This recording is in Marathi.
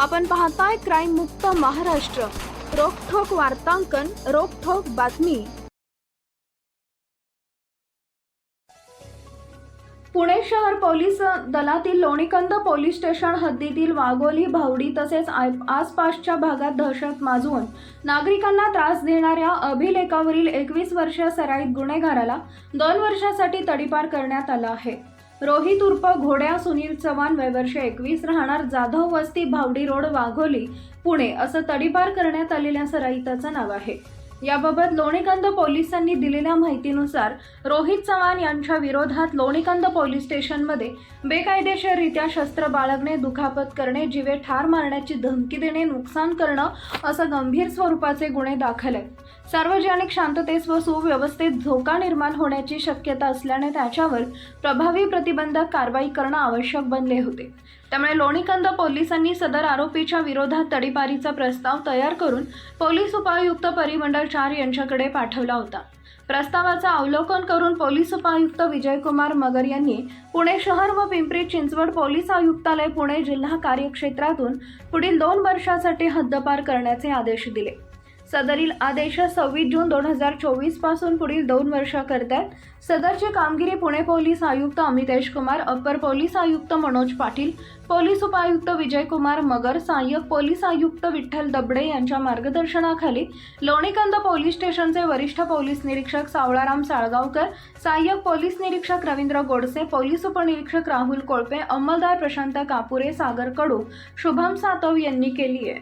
आपण पाहताय क्राईम मुक्त महाराष्ट्र. रोखोक वार्तांकन रोखोक बातमी. पुणे शहर पोलीस दलातील लोणीकंद पोलीस स्टेशन हद्दीतील वाघोली भावडी तसेच आसपासच्या भागात दहशत माजवून नागरिकांना त्रास देणाऱ्या अभिलेखावरील एकवीस वर्षीय सराईत गुन्हेगाराला दोन वर्षासाठी तडीपार करण्यात आला आहे. रोहित उर्फ घोड्या सुनील चव्हाण वयवर्ष एकवीस राहणार जाधव वस्ती भावडी रोड वाघोली पुणे असं तडीपार करण्यात आलेल्या सराईताचं नाव आहे. याबाबत लोणीकंद पोलिसांनी दिलेल्या माहितीनुसार रोहित चव्हाण यांच्या विरोधात लोणीकंद पोलीस स्टेशनमध्ये बेकायदेशीररित्या शस्त्र बाळगणे दुखापत करणे जीवे ठार मारण्याची धमकी देणे नुकसान करणं असं गंभीर स्वरूपाचे गुन्हे दाखल आहेत. सार्वजनिक शांततेस व सुव्यवस्थेत धोका निर्माण होण्याची शक्यता असल्याने त्याच्यावर प्रभावी प्रतिबंधक कारवाई करणं आवश्यक बनले होते. त्यामुळे लोणीकंद पोलिसांनी सदर आरोपीच्या विरोधात तडीपारीचा प्रस्ताव तयार करून पोलीस उपायुक्त परिमंडळ चार यांच्याकडे पाठवला होता. प्रस्तावाचं अवलोकन करून पोलीस उपायुक्त विजयकुमार मगर यांनी पुणे शहर व पिंपरी चिंचवड पोलीस आयुक्तालय पुणे जिल्हा कार्यक्षेत्रातून पुढील दोन वर्षासाठी हद्दपार करण्याचे आदेश दिले. सदरील आदेश सव्वीस जून दोन हजार चोवीसपासून पुढील दोन वर्षाकरता सदरची कामगिरी पुणे पोलीस आयुक्त अमितेश कुमार अप्पर पोलीस आयुक्त मनोज पाटील पोलीस उपायुक्त विजयकुमार मगर सहाय्यक पोलीस आयुक्त विठ्ठल दबडे यांच्या मार्गदर्शनाखाली लोणीकंद पोलीस स्टेशनचे वरिष्ठ पोलीस निरीक्षक सावळाराम साळगावकर सहाय्यक पोलीस निरीक्षक रवींद्र गोडसे पोलीस उपनिरीक्षक राहुल कोळपे अंमलदार प्रशांत कापुरे सागर कडू शुभम सातव यांनी केली आहे